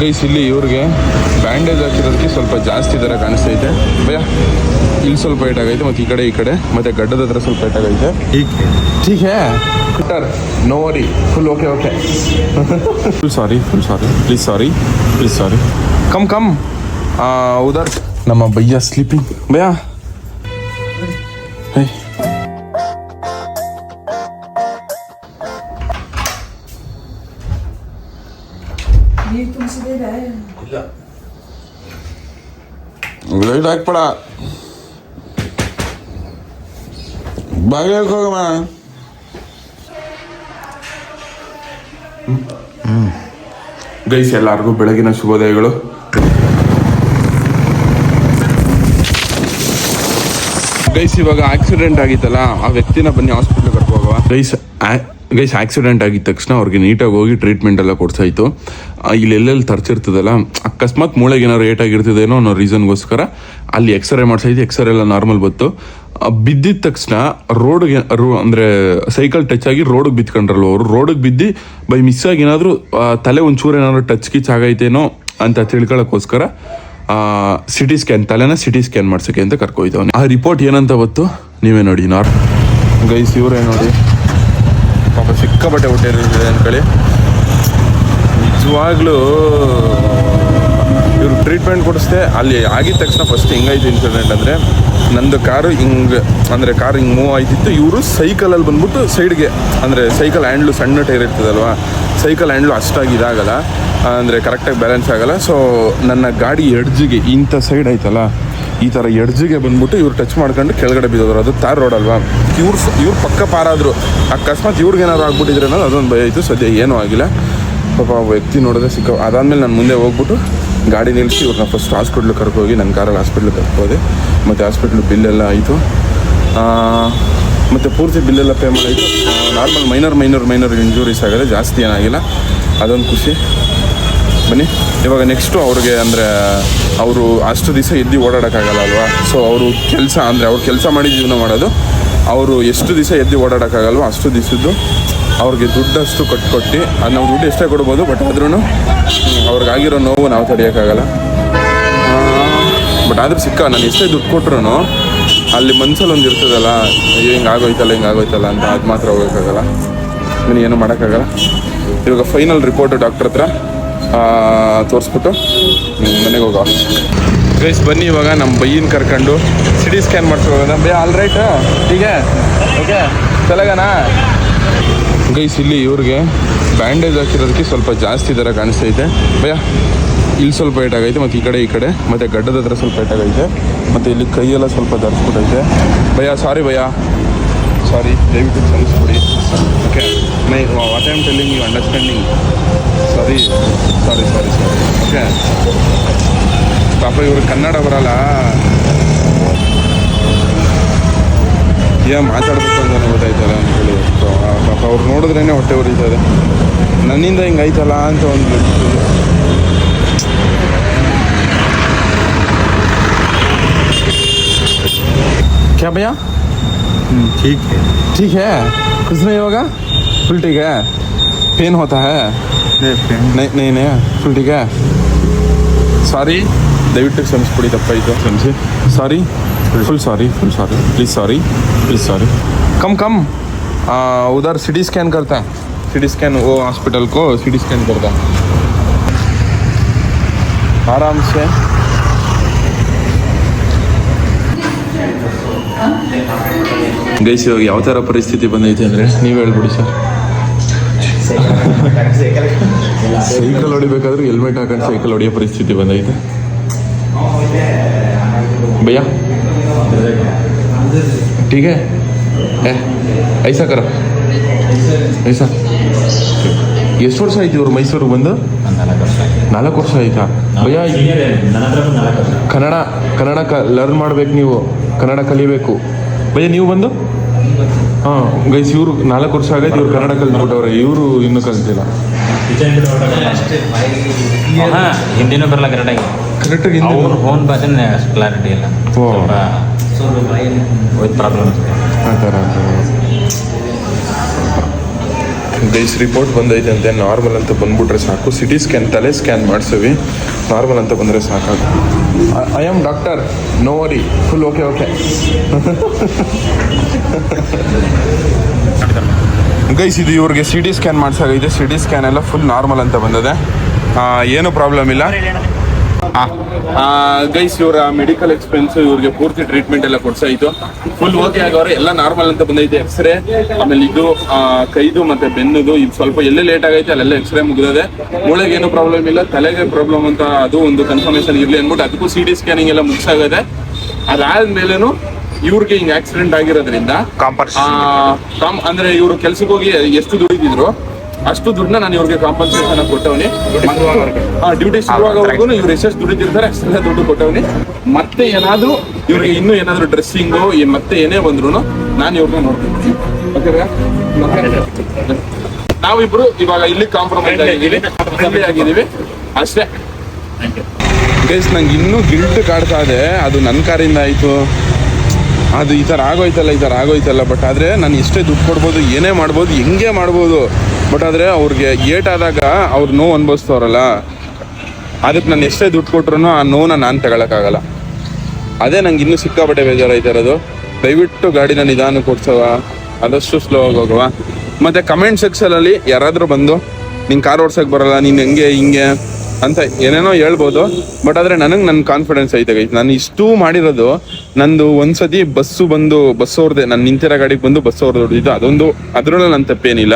Guys ಇಲ್ಲಿ ಇವ್ರಿಗೆ bandage ಹಾಕಿರೋದಕ್ಕೆ ಸ್ವಲ್ಪ ಜಾಸ್ತಿ ಥರ ಕಾಣಿಸ್ತೈತೆ ಭಯ ಇಲ್ಲಿ ಸ್ವಲ್ಪ ಏಟಾಗೈತೆ ಮತ್ತು ಈ ಕಡೆ ಈ ಕಡೆ ಮತ್ತು ಗಡ್ಡದ ಹತ್ರ ಸ್ವಲ್ಪ ಏಟಾಗೈತೆ ಈಗ ಠೀಕ್ ಹೇ sir no worry full okay okay full sorry full sorry please sorry please sorry come come ಉದರ್ ನಮ್ಮ ಭಯ್ಯ ಸ್ಲೀಪಿಂಗ್ ಭಯ್ಯ ಬಾಗಿಲು ಹೋಗಮ್ಮ. ಗೈಸ್, ಎಲ್ಲರಿಗೂ ಬೆಳಗಿನ ಶುಭೋದಯಗಳು. ಗೈಸ್, ಇವಾಗ ಆಕ್ಸಿಡೆಂಟ್ ಆಗಿತ್ತಲ್ಲ, ಆ ವ್ಯಕ್ತಿನ ಬನ್ನಿ ಹಾಸ್ಪಿಟ್ಲ್ ಕರ್ಕೊ ಹೋಗುವ. ಗೈಸ್ ಗೈಸ್ ಆಕ್ಸಿಡೆಂಟ್ ಆಗಿದ ತಕ್ಷಣ ಅವ್ರಿಗೆ ನೀಟಾಗಿ ಹೋಗಿ ಟ್ರೀಟ್ಮೆಂಟ್ ಎಲ್ಲ ಕೊಡ್ಸಾಯ್ತು. ಆ, ಇಲ್ಲಿ ಎಲ್ಲೆಲ್ಲಿ ತರ್ಚಿರ್ತದಲ್ಲ ಅಕಸ್ಮಾತ್ ಮೂಳೆಗೆ ಏನಾದ್ರು ಏಟ್ ಆಗಿರ್ತದೇನೋ ಅನ್ನೋ ರೀಸನ್ಗೋಸ್ಕರ ಅಲ್ಲಿ ಎಕ್ಸ್ರೇ ಮಾಡ್ಸೈತಿ ಎಕ್ಸ್ರೇ ಎಲ್ಲ ನಾರ್ಮಲ್ ಬಂತು. ಬಿದ್ದಿದ ತಕ್ಷಣ ರೋಡ್ಗೆ ಅಂದ್ರೆ ಸೈಕಲ್ ಟಚ್ ಆಗಿ ರೋಡ್ಗೆ ಬಿತ್ಕೊಂಡ್ರಲ್ಲ ಅವರು. ರೋಡ್ಗೆ ಬಿದ್ದು ಬೈ ಮಿಸ್ ಆಗಿ ಏನಾದ್ರು ತಲೆ ಒಂಚೂರು ಏನಾದ್ರು ಟಚ್ ಕಿಚ್ ಆಗೈತೇನೋ ಅಂತ ತಿಳ್ಕೊಳಕ್ಕೋಸ್ಕರ ಸಿಟಿ ಸ್ಕ್ಯಾನ್ ತಲೆನ ಸಿಟಿ ಸ್ಕ್ಯಾನ್ ಮಾಡ್ಸೋಕ್ಕೆ ಅಂತ ಕರ್ಕೊಯ್ತವನು ಆ ರಿಪೋರ್ಟ್ ಏನಂತ ಗೊತ್ತು? ನೀವೇ ನೋಡಿ ನಾರ್ ಗೈಸ್ ಇವರೇ ನೋಡಿ. ಪಾಪ ಸಿಕ್ಕಾಪಟ್ಟೆ ಹೊಟ್ಟೆ ಅನ್ಕೊಳ್ಳಿ. ನಿಜವಾಗ್ಲೂ ಇವ್ರು ಟ್ರೀಟ್ಮೆಂಟ್ ಕೊಡಿಸ್ದೆ, ಅಲ್ಲಿ ಆಗಿದ ತಕ್ಷಣ ಫಸ್ಟ್ ಹಿಂಗಾಯ್ತು ಇನ್ಸಿಡೆಂಟ್ ಅಂದರೆ, ನಂದು ಕಾರು ಹಿಂಗೆ, ಅಂದರೆ ಕಾರ್ ಹಿಂಗೆ ಮೂವ್ ಆಯ್ತಿತ್ತು ಇವರು ಸೈಕಲಲ್ಲಿ ಬಂದ್ಬಿಟ್ಟು ಸೈಡ್ಗೆ ಅಂದರೆ ಸೈಕಲ್ ಹ್ಯಾಂಡ್ಲು ಸಣ್ಣ ಟೈರ್ ಇರ್ತದಲ್ವಾ ಸೈಕಲ್ ಹ್ಯಾಂಡ್ಲು ಅಷ್ಟಾಗಿ ಇದಾಗಲ್ಲ, ಅಂದರೆ ಕರೆಕ್ಟಾಗಿ ಬ್ಯಾಲೆನ್ಸ್ ಆಗಲ್ಲ ಸೊ ನನ್ನ ಗಾಡಿ ಎಡ್ಜಿಗೆ, ಇಂಥ ಸೈಡ್ ಆಯ್ತಲ್ಲ, ಈ ಥರ ಎಡ್ಜಿಗೆ ಬಂದ್ಬಿಟ್ಟು ಇವ್ರು ಟಚ್ ಮಾಡ್ಕೊಂಡು ಕೆಳಗಡೆ ಬಿದ್ದೋದ್ರು ಅದು ತಾರ್ ರೋಡ್ ಅಲ್ವಾ. ಇವ್ರು ಇವ್ರು ಪಕ್ಕ ಪಾರಾದರು, ಅಕಸ್ಮಾತ್ ಇವ್ರಿಗೆ ಏನಾದ್ರು ಆಗ್ಬಿಟ್ಟಿದ್ರೆ ಅನ್ನೋದು ಅದೊಂದು ಭಯ ಆಯಿತು ಸದ್ಯ ಏನೂ ಆಗಿಲ್ಲ. ಪಾಪ ವ್ಯಕ್ತಿ ನೋಡಿದ್ರೆ ಸಿಕ್ಕ ಅದಾದ್ಮೇಲೆ ನಾನು ಮುಂದೆ ಹೋಗ್ಬಿಟ್ಟು ಗಾಡಿ ನಿಲ್ಲಿಸಿ ಇವ್ರನ್ನ ಫಸ್ಟ್ ಹಾಸ್ಪಿಟ್ಲಿಗೆ ಕರ್ಕೋಗಿ ನನ್ನ ಕಾರಲ್ಲಿ ಹಾಸ್ಪಿಟ್ಲಿಗೆ ಕರ್ಕೋದೆ. ಮತ್ತು ಹಾಸ್ಪಿಟ್ಲ್ ಬಿಲ್ಲೆಲ್ಲ ಆಯಿತು. ಮತ್ತು ಪೂರ್ತಿ ಬಿಲ್ಲೆಲ್ಲ pay ಮಾಡಾಯಿತು normal minor minor minor injuries ಆಗಿದೆ ಜಾಸ್ತಿ ಏನಾಗಿಲ್ಲ. ಅದೊಂದು ಖುಷಿ. ಬನ್ನಿ. ಇವಾಗ ನೆಕ್ಸ್ಟು ಅವ್ರಿಗೆ ಅಂದರೆ ಅವರು ಅಷ್ಟು ದಿವಸ ಎದ್ದು ಓಡಾಡೋಕ್ಕಾಗಲ್ಲ ಅಲ್ವಾ? ಸೊ ಅವರು ಕೆಲಸ ಅಂದರೆ ಅವ್ರು ಕೆಲಸ ಮಾಡಿ ಜೀವನ ಮಾಡೋದು. ಅವರು ಎಷ್ಟು ದಿವಸ ಎದ್ದು ಓಡಾಡೋಕ್ಕಾಗಲ್ವೋ ಅಷ್ಟು ದಿವಸದ್ದು ಅವ್ರಿಗೆ ದುಡ್ಡಷ್ಟು ಕೊಟ್ಟು ಅದು ನಾವು ದುಡ್ಡು ಎಷ್ಟೇ ಕೊಡ್ಬೋದು ಬಟ್ ಆದ್ರೂ ಅವ್ರಿಗಾಗಿರೋ ನೋವು ನಾವು ತಡೆಯೋಕ್ಕಾಗಲ್ಲ. ಬಟ್ ಆದರೂ ಸಿಕ್ಕ, ನಾನು ಎಷ್ಟೇ ದುಡ್ಡು ಕೊಟ್ರು ಅಲ್ಲಿ ಮನ್ಸಲ್ಲಿ ಒಂದು ಇರ್ತದಲ್ಲ, ಅಯ್ಯೋ, ಹಿಂಗೆ ಆಗೋಯ್ತಲ್ಲ ಹಿಂಗೆ ಆಗೋಯ್ತಲ್ಲ ಅಂತ ಅದು ಮಾತ್ರ ಹೋಗೋಕ್ಕಾಗಲ್ಲ. ನೀನು ಏನು ಮಾಡೋಕ್ಕಾಗಲ್ಲ. ಇವಾಗ ಫೈನಲ್ ರಿಪೋರ್ಟು ಡಾಕ್ಟ್ರ್ ಹತ್ರ ತೋರಿಸ್ಬಿಟ್ಟು ಮನೆಗೆ ಹೋಗೋ. ಗೈಸ್ ಬನ್ನಿ ಇವಾಗ ನಮ್ಮ ಬೈಯಿನ ಕರ್ಕೊಂಡು ಸಿ ಡಿ ಸ್ಕ್ಯಾನ್ ಮಾಡ್ಸ್ಕೋಗೋಣ ಬೇ ಆಲ್ ರೈಟ್ ಹೀಗೆ? ಓಕೆ ತಲೆಗನಾ? ಗೈಸ್, ಇಲ್ಲಿ ಇವ್ರಿಗೆ ಬ್ಯಾಂಡೇಜ್ ಹಾಕಿರೋದಕ್ಕೆ ಸ್ವಲ್ಪ ಜಾಸ್ತಿ ಥರ ಕಾಣಿಸ್ತೈತೆ ಭಯ, ಇಲ್ಲಿ ಸ್ವಲ್ಪ ಏಟಾಗೈತೆ ಮತ್ತು ಈ ಕಡೆ ಈ ಕಡೆ. ಮತ್ತು ಗಡ್ಡದ ಹತ್ರ ಸ್ವಲ್ಪ ಏಟಾಗೈತೆ ಮತ್ತು ಇಲ್ಲಿ ಕೈಯೆಲ್ಲ ಸ್ವಲ್ಪ ಧರಿಸ್ಬಿಟ್ಟೈತೆ ಭಯ ಸಾರಿ ಭಯ. ಸಾರಿ ದಯವಿಟ್ಟು ಕ್ಷಮಿಸ್ಬಿಡಿ. ಓಕೆ ನೈ what I am telling you understanding sorry sorry sorry sorry okay ಪಾಪ ಇವರು ಕನ್ನಡ ಬರಲ್ಲ. ಏನು ಮಾತಾಡಬೇಕು ಅಂತ ಪಾಪ ಅವ್ರು ನೋಡಿದ್ರೇನೆ ಹೊಟ್ಟೆ ಉರಿತದೆ ನನ್ನಿಂದ ಹಿಂಗೆ ಆಯ್ತಲ್ಲ ಅಂತ ಒಂದು क्या भैया ठीक है ठीक है कुछ नहीं होगा फुल ठीक है पेन होता है नहीं नहीं नहीं ಫುಲ್ ठीक है ಸಾರಿ ದಯವಿಟ್ಟು ಕ್ಷಮಿಸ್ಬಿಡಿ ತಪ್ಪಾಯಿತು ಕ್ಷಮಿಸಿ sorry full sorry full sorry please sorry please sorry come come आ, उधर सिटी स्कैन करता है सिटी स्कैन वो हॉस्पिटल को सिटी स्कैन करता है आराम से ಗೈಸ್ ಇವಾಗ ಯಾವ ಥರ ಪರಿಸ್ಥಿತಿ ಬಂದೈತೆ ಅಂದರೆ ನೀವು ಹೇಳ್ಬಿಡಿ ಸರ್ ಸೈಕಲ್ ಹೊಡಿಬೇಕಾದ್ರೆ ಹೆಲ್ಮೆಟ್ ಹಾಕೊಂಡು ಸೈಕಲ್ ಹೊಡಿಯೋ ಪರಿಸ್ಥಿತಿ ಬಂದೈತೆ ಭಯ್ಯ ठीक है ಏ ಐಸಾ ಕರ. ಐಸಾ. ಎಷ್ಟು ವರ್ಷ ಆಯ್ತು ಇವರು ಮೈಸೂರಿಗೆ ಬಂದು? ನಾಲ್ಕು ವರ್ಷ ಆಯ್ತಾ. ಭಯ ಕನ್ನಡ ಕನ್ನಡ ಕ ಲರ್ನ್ ಮಾಡ್ಬೇಕು ನೀವು. ಕನ್ನಡ ಕಲಿಬೇಕು. ಭಯ ನೀವು ಬಂದು? ಹಾಂ ಗೈಸ್ ಇವರು ನಾಲ್ಕು ವರ್ಷ ಆಗೈತೆ ಇವ್ರು ಕನ್ನಡ ಕಲ್ತ್ಬಿಟ್ಟವ್ರೆ. ಇವರು ಇನ್ನೂ ಕಲ್ತಿಲ್ಲ. ಹಾ ಹಿಂದಿನೂ ಬರಲ್ಲ ಕರೆಕ್ಟಾಗಿ ಕರೆಕ್ಟಾಗಿ ಅವ್ರ ಓನ್ ಭಾಷೆನೇ ಕ್ಲಾರಿಟಿ ಇಲ್ಲ. ವಿತ್ ಪ್ರಾಬ್ಲಮ್ ಆ ಥರ ಗೈಸ್ ರಿಪೋರ್ಟ್ ಬಂದೈತೆ ಅಂತೆ ನಾರ್ಮಲ್ ಅಂತ ಬಂದ್ಬಿಟ್ರೆ ಸಾಕು. ಸಿಟಿ ಸ್ಕ್ಯಾನ್ ತಲೆ ಸ್ಕ್ಯಾನ್ ಮಾಡಿಸ್ತೀವಿ ನಾರ್ಮಲ್ ಅಂತ ಬಂದರೆ ಸಾಕಾಗ I am doctor no worry full okay okay guys ಇದು ಇವ್ರಿಗೆ ಸಿ ಟಿ ಸ್ಕ್ಯಾನ್ ಮಾಡ್ಸಾಗೈತೆ ಸಿ ಟಿ ಸ್ಕ್ಯಾನ್ ಎಲ್ಲ ಫುಲ್ ನಾರ್ಮಲ್ ಅಂತ ಬಂದಿದೆ. ಏನು ಪ್ರಾಬ್ಲಮ್ ಇಲ್ಲ. ಗೈಸ್ ಇವರ ಮೆಡಿಕಲ್ ಎಕ್ಸ್ಪೆನ್ಸ್ ಇವ್ರಿಗೆ ಪೂರ್ತಿ ಟ್ರೀಟ್ಮೆಂಟ್ ಎಲ್ಲ ಕೊಡ್ಸಾಯ್ತು ಫುಲ್ ಓಕೆ ಆಗವ್ರೆ ಎಲ್ಲ ನಾರ್ಮಲ್ ಅಂತ ಬಂದೈತೆ ಎಕ್ಸ್ರೇ ಆಮೇಲೆ ಇದು ಕೈದು ಮತ್ತೆ ಬೆನ್ನುದು ಇದು ಸ್ವಲ್ಪ ಎಲ್ಲೇ ಲೇಟ್ ಆಗೈತೆ ಅಲ್ಲೆಲ್ಲ ಎಕ್ಸ್ರೇ ಮುಗಿದದೆ. ಮೂಳೆಗೆ ಏನು ಪ್ರಾಬ್ಲಮ್ ಇಲ್ಲ ತಲೆಗೆ ಪ್ರಾಬ್ಲಮ್ ಅಂತ ಅದು ಒಂದು ಕನ್ಫರ್ಮೇಶನ್ ಇರಲಿ ಅಂದ್ಬಿಟ್ಟು ಅದಕ್ಕೂ ಸಿ ಡಿ ಸ್ಕ್ಯಾನಿಂಗ್ ಎಲ್ಲ ಮುಗಿಸಾಗದೆ. ಅದಾದ್ಮೇಲೆನು ಇವ್ರಿಗೆ ಹಿಂಗ್ ಆಕ್ಸಿಡೆಂಟ್ ಆಗಿರೋದ್ರಿಂದ ಅಂದ್ರೆ ಇವರು ಕೆಲ್ಸಕ್ಕೆ ಹೋಗಿ ಎಷ್ಟು ದುಡಿದಿದ್ರು ಅಷ್ಟು ದುಡ್ಡನ್ನ ನಾನು ಇವ್ರಿಗೆ ಕಾಂಪನ್ಸೇಷನ್ ಕೊಟ್ಟವನಿ. ಡ್ಯೂಟಿ ಶುರುವಾಗವರೆಗೂ ಇವ್ರು ಎಷ್ಟೆಷ್ಟು ದುಡಿದಿರ್ತಾರೆ ಅಷ್ಟೆಲ್ಲ ದುಡ್ಡು ಕೊಟ್ಟವನಿ. ಮತ್ತೆ ಏನಾದ್ರೂ ಇವ್ರಿಗೆ ಇನ್ನೂ ಏನಾದ್ರು ಡ್ರೆಸ್ಸಿಂಗು ಮತ್ತೆ ಏನೇ ಬಂದ್ರು ನಾನು ಇವ್ರನ್ನ ನೋಡ್ತೀನಿ ನಾವಿಬ್ರು ಇವಾಗ ಇಲ್ಲಿ ಕಾಂಪ್ರಮೈಸ್ ಆಗಿದ್ದೀವಿ. ಆಗಿದ್ದೀವಿ. ಅಷ್ಟೇ. ಗೈಸ್ ನಂಗೆ ಇನ್ನೂ ಗಿಲ್ಟ್ ಕಾಡ್ತಾ ಇದೆ. ಅದು ನನ್ನ ಕಾರಿಂದ ಆಯಿತು. ಅದು ಈ ಥರ ಆಗೋಯ್ತಲ್ಲ, ಈ ಥರ ಆಗೋಯ್ತಲ್ಲ. ಬಟ್ ಆದರೆ ನಾನು ಎಷ್ಟೇ ದುಡ್ಡು ಕೊಡ್ಬೋದು, ಏನೇ ಮಾಡ್ಬೋದು, ಹೆಂಗೆ ಮಾಡ್ಬೋದು. ಬಟ್ ಆದರೆ ಅವ್ರಿಗೆ ಏಟಾದಾಗ ಅವ್ರು ನೋವು ಅನ್ಭವಿಸ್ತವ್ರಲ್ಲ. ಅದಕ್ಕೆ ನಾನು ಎಷ್ಟೇ ದುಡ್ಡು ಕೊಟ್ರು ಆ ನೋವನ್ನ ನಾನು ತಗೊಳಕ್ಕಾಗಲ್ಲ. ಅದೇ ನಂಗೆ ಇನ್ನೂ ಸಿಕ್ಕಾಪಟ್ಟೆ ಬೇಜಾರಾಯ್ತಾ ಇರೋದು. ದಯವಿಟ್ಟು ಗಾಡಿನ ನಿಧಾನ ಕೊಡ್ಸವ ಆದಷ್ಟು ಸ್ಲೋ ಆಗಿ ಹೋಗುವ. ಮತ್ತು ಕಮೆಂಟ್ ಸೆಕ್ಷನಲ್ಲಿ ಯಾರಾದರೂ ಬಂದು ನಿಂಗೆ ಕಾರ್ ಓಡ್ಸೋಕ್ಕೆ ಬರಲ್ಲ, ನೀನು ಹೆಂಗೆ, ಹಿಂಗೆ ಅಂತ ಏನೇನೋ ಹೇಳ್ಬೋದು ಬಟ್ ಆದರೆ ನನಗೆ ನನ್ನ ಕಾನ್ಫಿಡೆನ್ಸ್ ಐತೆ ಗೈಸ್. ನಾನು ಇಷ್ಟು ಮಾಡಿರೋದು ನಂದು ಒಂದ್ಸತಿ ಬಸ್ಸು ಬಂದು, ಬಸ್ ಅವ್ರದ್ದೆ ನಾನು ನಿಂತಿರೋ ಗಾಡಿಗೆ ಬಂದು ಬಸ್ ಅವ್ರದ್ದು ಹೊಡೆದಿದ್ದು. ಅದೊಂದು, ಅದರಲ್ಲೂ ನನ್ನ ತಪ್ಪೇನಿಲ್ಲ.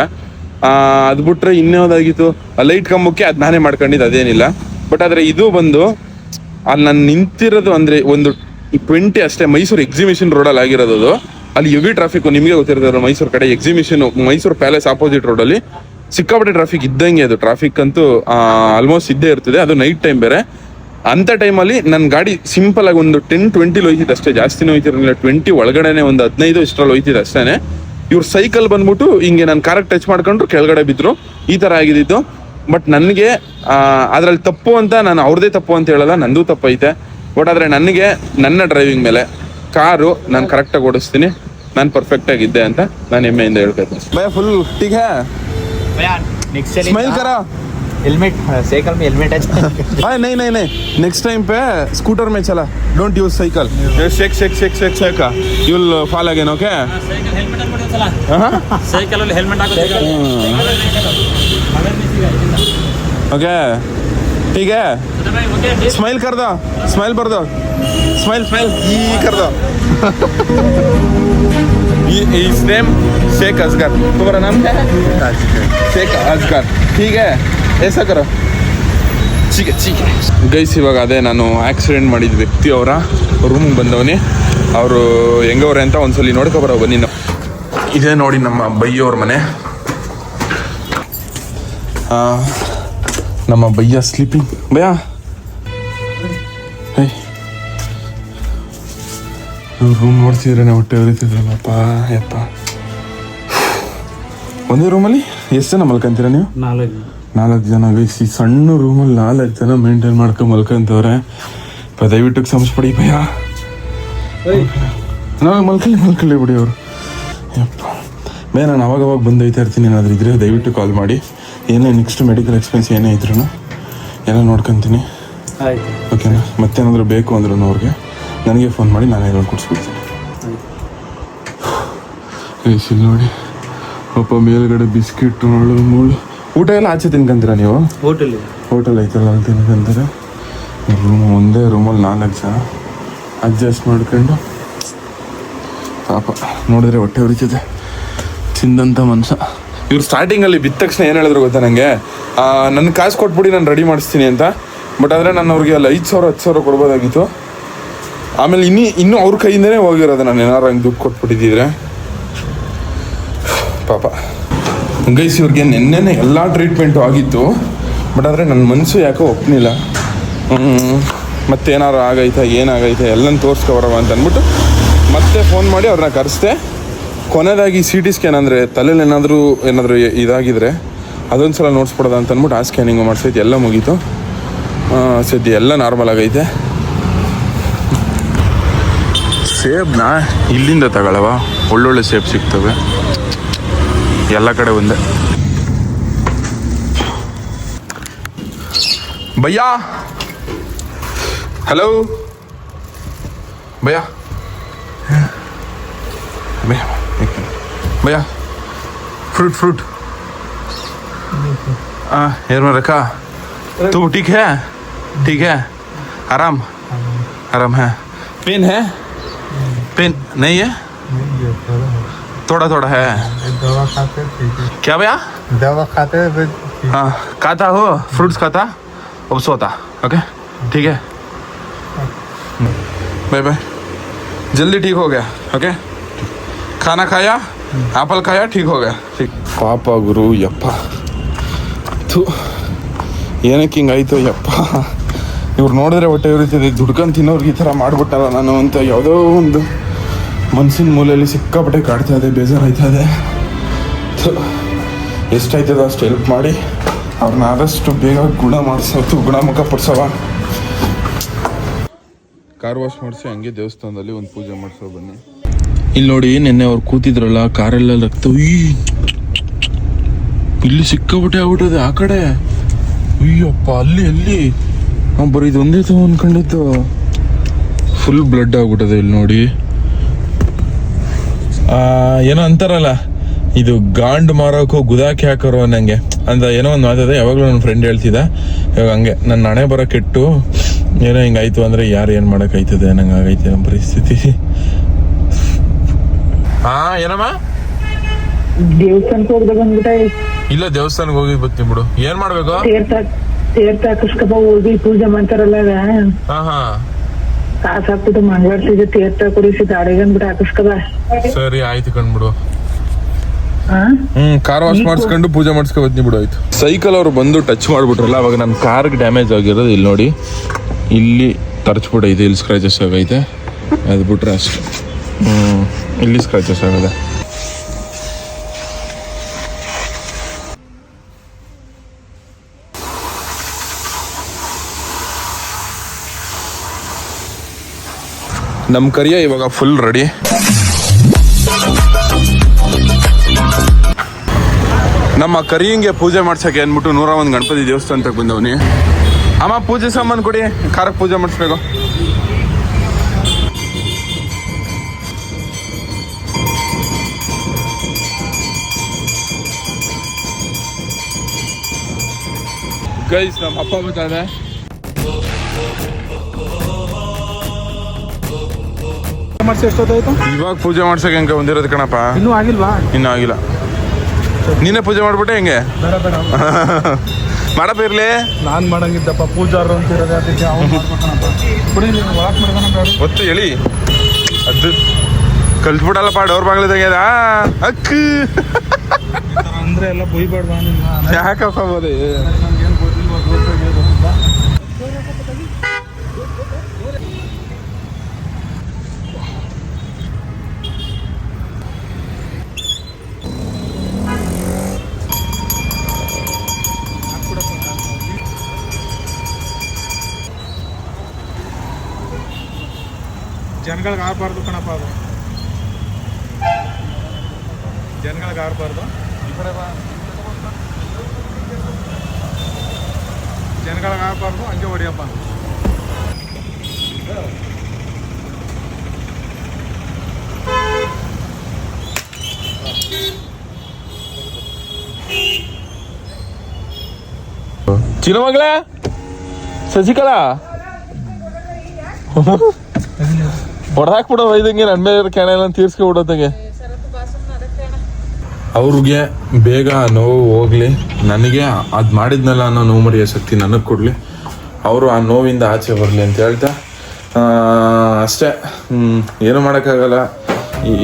ಅದು ಬಿಟ್ಟರೆ ಇನ್ಯಾವುದಾಗಿತ್ತು ಲೈಟ್ ಕಂಬಕ್ಕೆ ಅದು ನಾನೇ ಮಾಡ್ಕೊಂಡಿದ್ದು, ಅದೇನಿಲ್ಲ. ಬಟ್ ಆದರೆ ಇದು ಬಂದು ಅಲ್ಲಿ ನಾನು ನಿಂತಿರೋದು ಅಂದರೆ ಒಂದು ಟ್ವೆಂಟಿ ಅಷ್ಟೇ, ಮೈಸೂರು ಎಕ್ಸಿಬಿಷನ್ ರೋಡಲ್ಲಿ ಆಗಿರೋದು ಅದು. ಅಲ್ಲಿ ಹೆವಿ ಟ್ರಾಫಿಕ್ ನಿಮಗೆ ಗೊತ್ತಿರೋದು, ಮೈಸೂರು ಕಡೆ ಎಕ್ಸಿಬಿಷನ್ ಮೈಸೂರು ಪ್ಯಾಲೇಸ್ ಆಪೋಸಿಟ್ ರೋಡಲ್ಲಿ ಸಿಕ್ಕಾಪಟ್ಟೆ ಟ್ರಾಫಿಕ್ ಇದ್ದಂಗೆ ಅದು. ಟ್ರಾಫಿಕ್ ಅಂತೂ ಆಲ್ಮೋಸ್ಟ್ ಇದ್ದೇ ಇರ್ತದೆ. ಅದು ನೈಟ್ ಟೈಮ್ ಬೇರೆ. ಅಂತ ಟೈಮಲ್ಲಿ ನನ್ನ ಗಾಡಿ ಸಿಂಪಲ್ ಆಗಿ ಒಂದು ಟೆನ್ ಟ್ವೆಂಟಿಲಿ ಹೋಯ್ತಿದ್ದು ಅಷ್ಟೇ. ಜಾಸ್ತಿನೇ ಹೋಯ್ತಿರಲಿಲ್ಲ. ಟ್ವೆಂಟಿ ಒಳಗಡೆನೆ ಒಂದು ಹದಿನೈದು ಇಷ್ಟರಲ್ಲಿ ಹೋಯ್ತಿದ್ದು ಅಷ್ಟೇ ಇವ್ರ ಸೈಕಲ್ ಬಂದ್ಬಿಟ್ಟು ಹಿಂಗೆ ನಾನು ಕಾರಕ್ಕೆ ಟಚ್ ಮಾಡ್ಕೊಂಡ್ರು, ಕೆಳಗಡೆ ಬಿದ್ರು. ಈ ತರ ಆಗಿದ್ದು ಬಟ್ ನನಗೆ ಅದ್ರಲ್ಲಿ ತಪ್ಪು ಅಂತ ನಾನು ಅವ್ರದೇ ತಪ್ಪು ಅಂತ ಹೇಳಲ್ಲ, ನಂದು ತಪ್ಪು ಐತೆ. ಬಟ್ ಆದರೆ ನನಗೆ, ನನ್ನ ಡ್ರೈವಿಂಗ್ ಮೇಲೆ ಕಾರು ನಾನು ಕರೆಕ್ಟಾಗಿ ಓಡಿಸ್ತೀನಿ. ನಾನು ಪರ್ಫೆಕ್ಟ್ ಆಗಿದ್ದೆ ಅಂತ ನಾನು ಹೆಮ್ಮೆಯಿಂದ ಹೇಳ್ಬೇಕು ಭಯ ಫುಲ್ ಟೀಕ್ स्माइल करा हेलमेट साइकिल में हेलमेट है हाँ नहीं नहीं नहीं नेक्स्ट टाइम पे स्कूटर में चला don't use cycle shake shake shake shake shake का you will fall again okay cycle helmet पर चला हाँ साइकिल और हेलमेट आकर ओके ठीक है? स्माइल कर दो. स्माइल कर दो. स्माइल स्माइल ये कर दो. इस नेम शेख असगर तुम्हारा नाम क्या है शेख असगर ठीक है ऐसा करो ठीक है ठीक है ಗೈಸ್ ಇವಾಗ ಅದೇ ನಾನು ಆಕ್ಸಿಡೆಂಟ್ ಮಾಡಿದ ವ್ಯಕ್ತಿ ಅವರ ರೂಮಿಗೆ ಬಂದವನಿ ಅವರು ಹೆಂಗವ್ರೆ ಅಂತ ಒಂದ್ಸಲಿ ನೋಡ್ಕೊಬರೋ ಬನ್ನಿ ನಾವು ಇದೇ ನೋಡಿ ನಮ್ಮ ಬೈಯವ್ರ ಮನೆ ಆ, ನಮ್ಮ ಬಯ್ಯ ಸ್ಲೀಪಿಂಗ್ ಭಯ್ಯ ರೂಮ್ ನೋಡ್ತಿದ್ರೆ ಹೊಟ್ಟೆ ಉರಿತಿದ್ರಲ್ಲಪ್ಪ ಯಪ್ಪ. ಒಂದೇ ರೂಮಲ್ಲಿ ಎಷ್ಟು ಜನ ಮಲ್ಕೊಂತೀರ ನೀವು? ನಾಲ್ಕು ನಾಲ್ಕು ಜನ ಈ ಸಣ್ಣ ರೂಮಲ್ಲಿ ನಾಲ್ಕು ಜನ ಮೇಂಟೈನ್ ಮಾಡ್ಕೊಂಡು ಮಲ್ಕೊಂತವ್ರೆ. ಪ ದಯವಿಟ್ಟು ಸಂಸ್ಪಡಿ ಪಡಿ ಭಯ ನಾವು ಮಲ್ಕಲಿ ಮಲ್ಕಲಿ ಬಿಡಿ ಅವರು. ಯಪ್ಪ. ಬೇ ನಾನು ಅವಾಗವಾಗ ಅವಾಗ ಬಂದೈತಾ ಇರ್ತೀನಿ ಏನಾದರೂ ಇದ್ರೆ ದಯವಿಟ್ಟು ಕಾಲ್ ಮಾಡಿ. ಏನೇ ನೆಕ್ಸ್ಟ್ ಮೆಡಿಕಲ್ ಎಕ್ಸ್ಪೆನ್ಸ್ ಏನೇ ಇದ್ರೂ ಎಲ್ಲ ನೋಡ್ಕೊಂತೀನಿ. ಓಕೆನಾ ಮತ್ತೇನಾದರೂ ಬೇಕು ಅಂದ್ರೂ ಅವ್ರಿಗೆ. ನನಗೆ ಫೋನ್ ಮಾಡಿ ನಾನು ಹೇಳಿ ಕೊಡಿಸ್ಬಿಡ್ತೀನಿ. ಇಲ್ಲಿ ನೋಡಿ. ಪಾಪ ಮೇಲ್ಗಡೆ ಬಿಸ್ಕಿಟ್ ಮುಳ್ಳು ಮೂಳು. ಊಟ ಎಲ್ಲ ಆಚೆ ತಿನ್ಕೊಂತೀರಾ ನೀವು? ಹೋಟೆಲ್ ಹೋಟೆಲ್ ಐತಲ್ಲ ಅಲ್ಲಿ ತಿನ್ಕಂತೀರ? ರೂಮ್ ಒಂದೇ ರೂಮಲ್ಲಿ ನಾಲ್ಕು ಜನ. ಅಡ್ಜಸ್ಟ್ ಮಾಡ್ಕೊಂಡು. ಪಾಪ ನೋಡಿದ್ರೆ ಹೊಟ್ಟೆ ಉರಿತಿದೆ. ತಿಂದಂಥ ಮನುಷ್ಯ. ಇವ್ರು ಸ್ಟಾರ್ಟಿಂಗಲ್ಲಿ ಬಿದ್ದ ತಕ್ಷಣ ಏನು ಹೇಳಿದ್ರು ಗೊತ್ತಾ ನನಗೆ ನನ್ನ ಕಾಸು ಕೊಟ್ಬಿಡಿ ನಾನು ರೆಡಿ ಮಾಡಿಸ್ತೀನಿ ಅಂತ. ಬಟ್ ಆದರೆ ನಾನು ಅವ್ರಿಗೆ ಅಲ್ಲಿ ಐದು ಸಾವಿರ ಹತ್ತು ಸಾವಿರ ಕೊಡ್ಬೋದಾಗಿತ್ತು. ಆಮೇಲೆ ಇನ್ನೂ ಇನ್ನೂ ಅವ್ರ ಕೈಯಿಂದನೇ ಹೋಗಿರೋದು ನಾನು ಏನಾರು ಹಂಗೆ ದುಡ್ಡು ಕೊಟ್ಬಿಟ್ಟಿದ್ದಿದ್ರೆ ಪಾಪ. ಗೈಸ್, ಇವ್ರಿಗೆ ನಿನ್ನೆನೆ ಎಲ್ಲ ಟ್ರೀಟ್ಮೆಂಟು ಆಗಿತ್ತು ಬಟ್ ಆದರೆ ನನ್ನ ಮನಸ್ಸು ಯಾಕೋ ಒಪ್ಪನಿಲ್ಲ ಮತ್ತೇನಾರು ಆಗೈತೆ, ಏನಾಗೈತೆ, ಎಲ್ಲನೂ ತೋರಿಸ್ಕೊಬರವ ಅಂತ ಅಂದ್ಬಿಟ್ಟು ಮತ್ತೆ ಫೋನ್ ಮಾಡಿ ಅವ್ರನ್ನ ಕರೆಸ್ದೆ. ಕೊನೆಯದಾಗಿ ಸಿ ಟಿ ಸ್ಕ್ಯಾನ್ ಅಂದರೆ ತಲೆಯಲ್ಲಿ ಏನಾದರೂ ಏನಾದರೂ ಇದಾಗಿದ್ರೆ ಅದೊಂದು ಸಲ ನೋಡ್ಸ್ಬಿಡೋದ ಅಂತ ಅಂದ್ಬಿಟ್ಟು ಆ ಸ್ಕ್ಯಾನಿಂಗು ಮಾಡಿಸೈತೆ, ಎಲ್ಲ ಮುಗೀತು. ಸದ್ಯ ಎಲ್ಲ ನಾರ್ಮಲ್ ಆಗೈತೆ. ಸೇಬ್ನ ಇಲ್ಲಿಂದ ತಗೊಳ್ಳವ ಒಳ್ಳೊಳ್ಳೆ ಸೇಬ್ ಸಿಗ್ತವೆ. ಎಲ್ಲ ಕಡೆ ಒಂದೇ. भैया हलो भैया भैया फ्रूट फ्रूट हाँ हेयर में रखा तुम ठीक है ठीक है आराम आराम है पेन है पेन नहीं है थोड़ा थोड़ा है दवा खाते ठीक है क्या भैया दवा खाते हैं फिर ठीक हाँ खाता हो फ्रूट्स खाता अब सोता ओके ठीक है बाय बाय जल्दी ठीक हो गया ओके खाना खाया एप्पल खाया ठीक हो गया ठीक ಪಾಪ ಗುರು ಯಪ್ಪ ಥು ಏನಕ್ಕೆ ಹಿಂಗಾಯ್ತು ಯಪ್ಪ ಇವ್ರು ನೋಡಿದ್ರೆ ಹೊಟ್ಟೆ ಉರಿತಿದೆ ದುಡ್ಕೊಂಡು ತಿನ್ನೋರ್ಗೆ ಈ ಥರ ಮಾಡ್ಬಿಟ್ಟಲ್ಲ ನಾನು ಅಂತ ಯಾವುದೋ ಒಂದು ಮನ್ಸಿನ ಮೂಲೆಯಲ್ಲಿ ಸಿಕ್ಕಾಪಟ್ಟೆ ಕಾಡ್ತಾ ಇದೆ ಬೇಜಾರಾಯ್ತಾ ಇದೆ. ಎಷ್ಟಾಯ್ತದ ಅಷ್ಟು ಹೆಲ್ಪ್ ಮಾಡಿ. ಅವ್ರನ್ನ ಆದಷ್ಟು ಬೇಗ ಗುಣ ಮಾಡಿಸೋದು ಗುಣಮುಖ ಪಡಿಸವ. ಕಾರ್ ವಾಶ್ ಮಾಡಿಸಿ ಹಂಗೆ ದೇವಸ್ಥಾನದಲ್ಲಿ ಒಂದು ಪೂಜೆ ಮಾಡಿಸೋ ಬನ್ನಿ. ಇಲ್ಲಿ ನೋಡಿ ನಿನ್ನೆ ಅವ್ರು ಕೂತಿದ್ರಲ್ಲ ಕಾರೆಲ್ಲ ರಕ್ತ ಉಯ್. ಇಲ್ಲಿ ಸಿಕ್ಕಾಬಿಟ್ಟೆ ಆಗ್ಬಿಟ್ಟದೆ ಆ ಕಡೆ. ಅಯ್ಯಪ್ಪ ಅಲ್ಲಿ ಅಲ್ಲಿ. ನಾವು ಬರೀ ಇದು ಒಂದೇ ಅನ್ಕೊಂಡಿದ್ದು. ಫುಲ್ ಬ್ಲಡ್ ಆಗ್ಬಿಟ್ಟದೆ ಇಲ್ಲಿ ನೋಡಿ. ಏನೋ ಅಂತಾರಲ್ಲ ಇದು ಗಾಂಡ್ ಮಾರೋಕು ಗುದಾಕಿ ಹಾಕೋರು ಅನ್ನಂಗೆ. ಅಂತ ಏನೋ ಒಂದು ಮಾತದೆ ಯಾವಾಗಲೂ ನನ್ನ ಫ್ರೆಂಡ್ ಹೇಳ್ತಿದ್ದ. ಇವಾಗ ಹಂಗೆ ನನ್ನ ಹಣೆ ಬರೋ ಕೆಟ್ಟು ಏನೋ ಹಿಂಗಾಯ್ತು ಅಂದ್ರೆ ಯಾರು ಏನು ಮಾಡೋಕ್ಕಾಯ್ತದೆ ನಂಗೆ ಆಗೈತೆ ನಮ್ಮ ಪರಿಸ್ಥಿತಿ. ಹಾ ಏನಮ್ಮ? ದೇವಸ್ಥಾನಕ್ಕೆ ಇಲ್ಲ ದೇವಸ್ಥಾನಕ್ಕೆ ಹೋಗಿ ಬರ್ತೀನಿ ಬಿಡು. ಏನ್ ಮಾಡ್ಬೇಕು? ತೀರ್ಥ ತೀರ್ಥ ಹೋಗಿ ಪೂಜೆ ಮಾಡ್ತಾರಲ್ಲ ಹಾ ಹಾ. ಕಾಸು ಹಾಕ್ಬಿಟ್ಟು ಮಂಗಳಾರ್ತಿಗೆ ತೀರ್ಥ ಕುಡಿಸಿ ದಾಡಿಗೆ ಅಂದ್ಬಿಟ್ಟು ಹಾಕಿಸ್ಕದ. ಸರಿ ಆಯ್ತು ಕಂಡ್ಬಿಡು. ಹಾ ಹ್ಮ್ ಕಾರ್ ವಾಶ್ ಮಾಡಿಸ್ಕೊಂಡು ಪೂಜೆ ಮಾಡಿಸ್ಕೊ ಬರ್ತೀನಿ ಬಿಡು ಆಯ್ತು. ಸೈಕಲ್ ಅವ್ರು ಬಂದು ಟಚ್ ಮಾಡ್ಬಿಟ್ರಲ್ಲ ಅವಾಗ ನನ್ನ ಕಾರ್ಗೆ ಡ್ಯಾಮೇಜ್ ಆಗಿರೋದು ಇಲ್ಲಿ ನೋಡಿ. ಇಲ್ಲಿ ತರ್ಚ್ಬಿಟ್ಟೈತೆ ಇಲ್ಲಿ ಸ್ಕ್ರಾಚಸ್ ಆಗೈತೆ. ಅದು ಬಿಟ್ರೆ ಅಷ್ಟೆ. ಹ್ಞೂ ಇಲ್ಲಿ ಸ್ಕ್ರಾಚಸ್ ಆಗದೆ. ನಮ್ಮ ಕರಿಯ ಇವಾಗ ಫುಲ್ ರೆಡಿ ನಮ್ಮ ಕರಿಯಂಗೆ ಪೂಜೆ ಮಾಡ್ಸಕ್ಕೆ ಅಂದ್ಬಿಟ್ಟು ನೂರ ಒಂದು ಗಣಪತಿ ದೇವಸ್ಥಾನಕ್ಕೆ ಬಂದವನಿ. ಅಮ್ಮ, ಪೂಜೆ ಸಾಮಾನು ಕೊಡಿ. ಖಾರಕ್ಕೆ ಪೂಜೆ ಮಾಡಿಸ್ಬೇಕು. ಗೈಸ್ ನಮ್ಮ ಅಪ್ಪ ಬರ್ತಾರೆ ಮಾಡಿಸಿ ಎಷ್ಟೊತ್ತಾಯ್ತು? ಇವಾಗ ಪೂಜೆ ಮಾಡ್ಸಕ್ಕೆ ಹೆಂಗೆ ಬಂದಿರೋದು ಕಣಪ್ಪ? ಇನ್ನೂ ಆಗಿಲ್ವಾ? ಇನ್ನೂ ಆಗಿಲ್ಲ. ನೀನೆ ಪೂಜೆ ಮಾಡ್ಬಿಟ್ಟೆ ಹೆಂಗೆ? ಬೇಡ ಬೇಡ. ಮಾಡಪ್ಪ ಇರ್ಲಿ. ನಾನ್ ಮಾಡಂಗಿದ್ದಪ್ಪ ಪೂಜಾರು ಅಂತ ಇರೋದೇ ಅದಕ್ಕೆ ಅವ್ನು ಮಾಡ್ಬೇಕಣಪ್ಪ. ಬಿಡಿ. ಒತ್ತು ಅದು ಕಲ್ತ್ಬಿಡಲ್ಲಪ್ಪ ಡೋರ್ ಬಾಗ್ಲು ತೆಗ್ಯದ ಅಕ್ಕ ಅಂದ್ರೆ ಎಲ್ಲ ನಿಮ್ಮ ಯಾಕಪ್ಪ ಬೋದೆ ಜನಗಳಿಗೆ ಆಗಬಾರ್ದು ಕಣಪ್ಪ ಅದು. ಜನಗಳಿಗೆ ಆಗಬಾರ್ದು. ಈ ಕಡೆ ಬಾ ಜನಗಳಿಗೆ ಆಗಬಾರ್ದು, ಹಂಗೆ ಹೊಡಿಯಪ್ಪ. ಚಿನ್ನ ಮಗಳ? ಶಶಿಕಲಾ ಹೊಡೆದಾಕ್ಬಿಡೋ ಇದಂಗೆ ನನ್ನ ಮೇಲೆ ಕೆಣ ಅವ್ರಿಗೆ ಬೇಗ ನೋವು ಹೋಗ್ಲಿ. ನನಗೆ ಅದು ಮಾಡಿದ್ನಲ್ಲ ಅನ್ನೋ ನೋವು ಮರೆಯೋ ಶಕ್ತಿ ನನಗೆ ಕೊಡಲಿ. ಅವರು ಆ ನೋವಿಂದ ಆಚೆ ಬರಲಿ ಅಂತ ಹೇಳ್ತಾ ಅಷ್ಟೇ. ಏನು ಮಾಡೋಕ್ಕಾಗಲ್ಲ. ಈ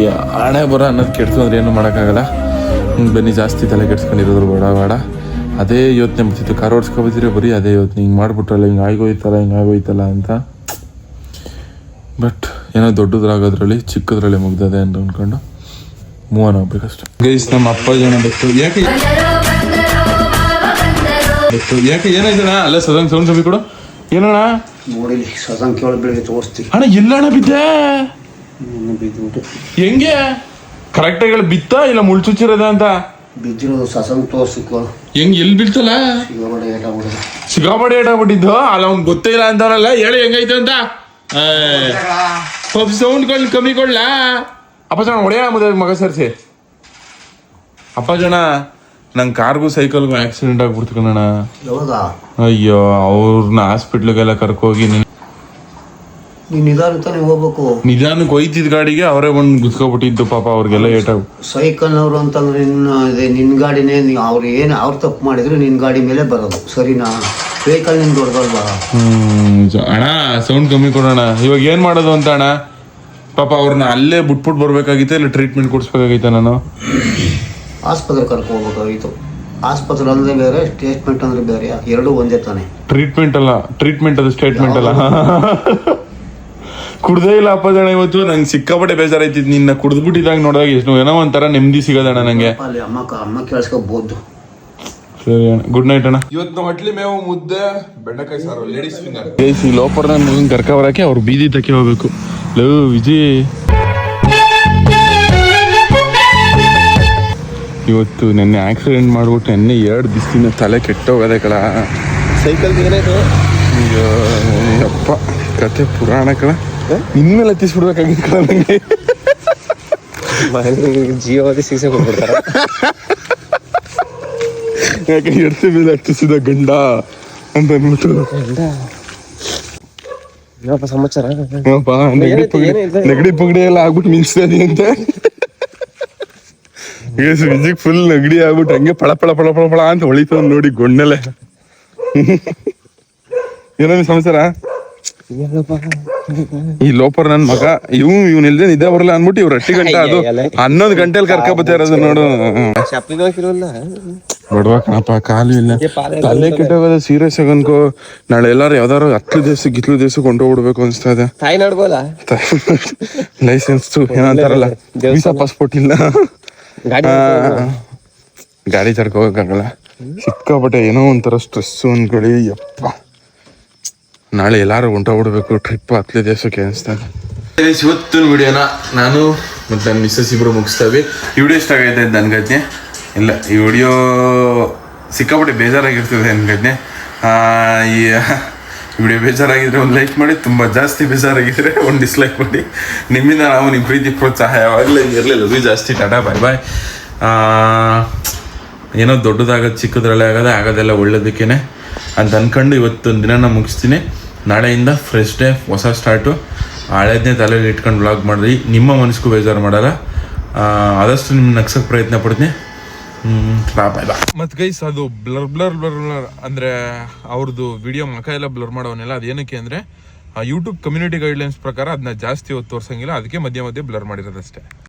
ಹಣೆ ಬರ ಅನ್ನೋದು ಕೆಡ್ತು ಅಂದ್ರೆ ಏನು ಮಾಡೋಕ್ಕಾಗಲ್ಲ. ಬನ್ನಿ, ಜಾಸ್ತಿ ತಲೆ ಕೆಡ್ಸ್ಕೊಂಡಿರೋದ್ರು ಬೇಡ ಬೇಡ. ಅದೇ ಯೋಚನೆ ಬರ್ತಿತ್ತು ಕಾರ್ ಓಡಿಸ್ಕೊಬತ್ತಿದ್ರೆ ಬರೀ ಅದೇ ಯೋಚನೆ. ಹಿಂಗೆ ಮಾಡ್ಬಿಟ್ರಲ್ಲ, ಹಿಂಗೆ ಆಗೋಯ್ತಲ್ಲ ಹಿಂಗೆ ಆಗೋಯ್ತಲ್ಲ ಅಂತ. ಬಟ್ ಏನೋ ದೊಡ್ಡದ್ರಾಗೋದ್ರಲ್ಲಿ ಚಿಕ್ಕದ್ರಲ್ಲಿ ಮುಗ್ದದೆ ಅಂತ ಅಂದ್ಕೊಂಡು ಮೂವ್ ಆನ್ ಆಗ್ಬೇಕಷ್ಟು. ಗೈಸ್ ನಮ್ಮ ಅಪ್ಪ ಜನ ಬಿಟ್ಟು ಯಾಕೆ. ಯಾಕೆ ಏನಾಯ್ತಣ್ಣ? ಅಲ್ಲ ಸದನ್ ಸೌಂಡ್ ಸಭೆ ಕೊಡು. ಏನಣ್ಣ? ನೋಡಿಲಿ ಸದನ್ ಕೇಳಿ ಬೆಳಿಗ್ಗೆ ತೋರಿಸ್ತೀವಿ ಅಣ್ಣ ಎಲ್ಲಣ್ಣ ಬಿದ್ದೆ. ಬಿದ್ದುಬಿಟ್ಟು ಹೆಂಗೆ? ಕರೆಕ್ಟಾಗಿ ಹೇಳಿ ಬಿತ್ತ ಇಲ್ಲ ಮುಳ್ಚುಚ್ಚಿರೋದ ಅಂತ? ಬಿದ್ದಿರೋದು ಸಸಂಗ್ ತೋರ್ಸಿಕೋ ಹೆಂಗ್ ಎಲ್ಲಿ ಬೀಳ್ತಲ್ಲ ಸಿಗಬಡ ಏಟ ಬಿಡೋದು ಸಿಕ್ಕಾಪಟ್ಟೆ ಏಟಾಗ್ಬಿಟ್ಟಿದ್ದು ಅಲ್ಲ ಅವ್ನ್ ಗೊತ್ತೇ ಇಲ್ಲ ಅಂತಾರಲ್ಲ ಹೇಳಿ ಹೆಂಗೈತೆ ಅಂತ? ಸ್ವಲ್ಪ ಸೌಂಡ್ ಕೊಂಡು ಕಮ್ಮಿ ಕೊಡ್ಲಾ? ಅಪ್ಪ ಜನ ಹೊಡೆಯ ಮಗ ಸರ್ಸಿ. ಅಪ್ಪ ಜನ ನಂಗೆ ಕಾರ್ಗೂ ಸೈಕಲ್ಗೂ ಆಕ್ಸಿಡೆಂಟ್ ಆಗ್ಬಿಡ್ತು ಕಣಣ್ಣ. ಯಾವಾಗ? ಅಯ್ಯೋ ಅವ್ರನ್ನ ಹಾಸ್ಪಿಟ್ಲಿಗೆಲ್ಲ ಕರ್ಕೋಗಿ ನೀನ್ ನಿಧಾನ ತಾನೇ ಹೋಗ್ಬೇಕು. ನಿಧಾನಕ್ಕೆ ಹೋಯ್ತಿದ್ ಗಾಡಿಗೆ ಅವರೇ ಒಂದು ಗುದ್ಕೊಬಿಟ್ಟಿದ್ದು ಪಾಪ ಅವ್ರಿಗೆಲ್ಲ ಸೈಕಲ್ ಸೈಕಲ್ನವರು ಅಂತಂದ್ರೆ ನಿನ್ನ ಇದೆ ನಿನ್ನ ಗಾಡಿನೇ ನೀವು ಅವ್ರು ಏನು ಅವ್ರು ತಪ್ಪು ಮಾಡಿದ್ರು ನಿನ್ನ ಗಾಡಿ ಮೇಲೆ ಬರೋದು. ಸರಿನಾ? ವೆಹಿಕಲ್ ನಿನ್ ದೊಡ್ಡದಲ್ವಾ ಹ್ಮ್. ಅಣ್ಣ ಸೌಂಡ್ ಕಮ್ಮಿ ಕೊಡೋಣ. ಇವಾಗ ಏನ್ ಮಾಡೋದು ಅಂತ ಅಣ್ಣ? ಪಾಪ ಅವ್ರನ್ನ ಅಲ್ಲೇ ಬಿಟ್ಬಿಟ್ಟು ಬರ್ಬೇಕಾಗಿತ್ತು ಇಲ್ಲ ಟ್ರೀಟ್ಮೆಂಟ್ ಕೊಡ್ಸ್ಬೇಕಾಗಿತ್ತ ನಾನು ಆಸ್ಪತ್ರೆ ಕರ್ಕೊ ಹೋಗ್ಬೇಕಾಗಿತ್ತು ಆಸ್ಪತ್ರೆ ಅಂದ್ರೆ ಬೇರೆ ಸ್ಟೇಟ್ಮೆಂಟ್ ಅಂದ್ರೆ ಬೇರೆ ಎರಡೂ ಒಂದೇ ತಾನೆ. ಟ್ರೀಟ್ಮೆಂಟ್ ಅಲ್ಲ ಟ್ರೀಟ್ಮೆಂಟ್ ಅದು ಸ್ಟೇಟ್ಮೆಂಟ್ ಅಲ್ಲ. ಕುಡ್ದೇ ಇಲ್ಲ ಅಪ್ಪ ಜನ ಇವತ್ತು ನಂಗೆ ಸಿಕ್ಕಾಪಟ್ಟೆ ಬೇಜಾರಾಯ್ತಿ ನಿನ್ನ ಕುಡ್ದ್ಬಿಟ್ಟಿದಾಗ ನೋಡಿದಾಗ ಎಷ್ಟು ಏನೋ ಒಂಥರ ನೆಮ್ಮದಿ ಸಿಗೋದಣ್ಣ ನಂಗೆ. ಅಲ್ಲಿ ಅಮ್ಮ ಕ- ಅಮ್ಮ ಕೇಳಿಸ್ಕೋಬಹುದು ಸರಿ ಅಣ್ಣ. ಗುಡ್ ನೈಟ್ ಅಣ್ಣ. ಇವತ್ತು ನಾವು ಹಟ್ಲಿ ಮೇವು ಮುದ್ದೆ ಬೆಂಡೆಕಾಯಿ ಸಾರು ಲೇಡೀಸ್ ಫಿಂಗರ್ ಈ ಲೋಪರ್ ನನ್ನ ಮಗನ್ ಕರ್ಕ ಬರಕ್ಕೆ ಅವ್ರು ಬೀದಿ ತಕ್ಕೆ ಹೋಗ್ಬೇಕು. ಲವ್ ವಿಜಿ. ಇವತ್ತು ನೆನ್ನೆ ಆಕ್ಸಿಡೆಂಟ್ ಮಾಡ್ಬಿಟ್ಟು ನೆನ್ನೆ ಎರಡು ದಿವಸದಿಂದ ತಲೆ ಕೆಟ್ಟೋಗದೆ ಕಳ ಸೈಕಲ್ ಅಯ್ಯಪ್ಪ ಅಯ್ಯೋ ಅಪ್ಪ ಕತೆ ಪುರಾಣ ಕಳ ಇನ್ಮೇಲೆ ಹತ್ತಿಸ್ಬಿಡ್ಬೇಕಾಗಿತ್ತು ಕಳ ನನಗೆ ಜೀವದಿ ಶಿಕ್ಷೆ ಕೊಟ್ಬಿಡ್ತಾರ. ಯಾಕೆ ಎಡ್ತಿ ಮೇಲೆ ಹತ್ತಿಸಿದ ಗಂಡ ಅಂತ ಅಂದ್ಬಿಟ್ಟು ಏನಪ್ಪ ಸಮಾಚಾರ? ಏನಪ್ಪ ನೆಗಡಿ ಪಗಡಿ ನೆಗಡಿ ಪಗಡಿ ಎಲ್ಲ ಆಗ್ಬಿಟ್ಟು ಮಿಂಚ್ತದೆ ಅಂತ. ವಿಜಿಗ್ ಫುಲ್ ನೆಗಡಿ ಆಗ್ಬಿಟ್ಟು ಹಂಗೆ ಪಳ ಪಳ ಪಳ ಪಳ ಪಳ ಅಂತ ಹೊಳಿತವ್ ನೋಡಿ ಗೊಂಡಲೆ. ಏನೋ ನಿಮ್ ಸಮಾಚಾರ? ಈ ಲೋಪರ್ ನನ್ ಮಗ ಇವ್ ಇವ್ನ ಇಲ್ದೆ ನಿದ್ದೆ ಬರಲ್ಲ ಅನ್ಬಿಟ್ಟು ಇವ್ರ ಹಟ್ಟಿ ಗಂಟೆ ಅದು. ಹನ್ನೊಂದು ಗಂಟೆಲಿ ಕರ್ಕ ಬತ್ತಾ ಇರೋದು ನೋಡು ನೋಡುವ ಕಣಪ್ಪ ಕಾಲು ಇಲ್ಲ ತಲೆ ಕೆಟ್ಟೋಗೋದ ಸೀರಿಯಸ್ ಆಗಿ ಅನ್ಕೋ ನಾಳೆ ಎಲ್ಲಾರು ಯಾವ್ದಾರು ಹತ್ತು ದಿವಸ ಗಿತ್ಲು ದಿವಸ ಕೊಂಡೋಗ್ಬಿಡ್ಬೇಕು ಅನ್ಸ್ತಾ ಇದೆ ತಾಯಿ ಲೈಸೆನ್ಸ್ ಏನಂತಾರಲ್ಲ. ವೀಸಾ ಪಾಸ್ಪೋರ್ಟ್ ಇಲ್ಲ ಗಾಡಿ ತಡ್ಕೋಬೇಕಾಗಲ್ಲ ಸಿಕ್ಕಾಪಟ್ಟೆ ಏನೋ ಒಂಥರ ಸ್ಟ್ರೆಸ್ ಅನ್ಕೊಳ್ಳಿ ಯಪ್ಪ ನಾಳೆ ಎಲ್ಲಾರು ಹೊಂಟೋಗ್ಬಿಡ್ಬೇಕು ಟ್ರಿಪ್ ಹತ್ತಲೇ ದೇಶಕ್ಕೆ ಅನಿಸ್ತಾನೆ ಇವತ್ತಿನ ವಿಡಿಯೋನ ನಾನು ಮತ್ತು ನನ್ನ ಮಿಸ್ಸಸ್ ಇಬ್ರು ಮುಗಿಸ್ತೇವೆ. ಈ ವಿಡಿಯೋ ಇಷ್ಟ ಆಗೈತೆ ಅನ್ಗತ್ನೆ ಇಲ್ಲ, ಈ ವಿಡಿಯೋ ಸಿಕ್ಕಾಪಟ್ಟೆ ಬೇಜಾರಾಗಿರ್ತದೆ ಅನ್ಗತ್ನೆ ಈ ವಿಡಿಯೋ ಬೇಜಾರಾಗಿದ್ರೆ ಒಂದು ಲೈಕ್ ಮಾಡಿ, ತುಂಬ ಜಾಸ್ತಿ ಬೇಜಾರಾಗಿದ್ರೆ ಒಂದು ಡಿಸ್ಲೈಕ್ ಮಾಡಿ. ನಿಮ್ಮಿಂದ ನಾವು ನಿಮ್ಮ ಪ್ರೀತಿ ಪ್ರೋತ್ಸಾಹ ಯಾವಾಗಲೂ ಇರಲಿಲ್ಲ ಜಾಸ್ತಿ, ಟಾಟಾ ಬಾಯ್ ಬಾಯ್ ಏನೋ ದೊಡ್ಡದಾಗೋದು ಚಿಕ್ಕದ್ರಲ್ಲೇ ಆಗೋದೇ, ಆಗೋದೆಲ್ಲ ಒಳ್ಳೇದಕ್ಕೇ ಅಂತ ಅಂದ್ಕೊಂಡು ಇವತ್ತೊಂದು ದಿನ ಮುಗಿಸ್ತೀನಿ. ನಾಳೆಯಿಂದ ಫ್ರೆಶ್ ಡೇ ಹೊಸ ಸ್ಟಾರ್ಟು ಹಳೇದನ್ನೇ ತಲೆಯಲ್ಲಿ ಇಟ್ಕೊಂಡು ವ್ಲಾಗ್ ಮಾಡಿದ್ರಿ ನಿಮ್ಮ ಮನಸ್ಸಿಗೂ ಬೇಜಾರು ಮಾಡಲ್ಲ. ಆ, ಆದಷ್ಟು ನಿಮ್ಮ ನಗ್ಸಕ್ಕೆ ಪ್ರಯತ್ನ ಪಡ್ತೀನಿ. ಮತ್ತು ಗೈಸ್ ಅದು ಬ್ಲರ್ ಬ್ಲರ್ ಬ್ಲರ್ ಬ್ಲರ್ ಅಂದ್ರೆ ಅವ್ರದ್ದು ವಿಡಿಯೋ ಮಕ ಎಲ್ಲ ಬ್ಲರ್ ಮಾಡೋನೆಲ್ಲ ಅದು ಏನಕ್ಕೆ ಅಂದ್ರೆ ಯೂಟ್ಯೂಬ್ ಕಮ್ಯುನಿಟಿ ಗೈಡ್ಲೈನ್ಸ್ ಪ್ರಕಾರ ಅದನ್ನ ಜಾಸ್ತಿ ಹೊತ್ತು ತೋರ್ಸಂಗಿಲ್ಲ. ಅದಕ್ಕೆ ಮಧ್ಯೆ ಮಧ್ಯೆ ಬ್ಲರ್ ಮಾಡಿರೋದಷ್ಟೇ.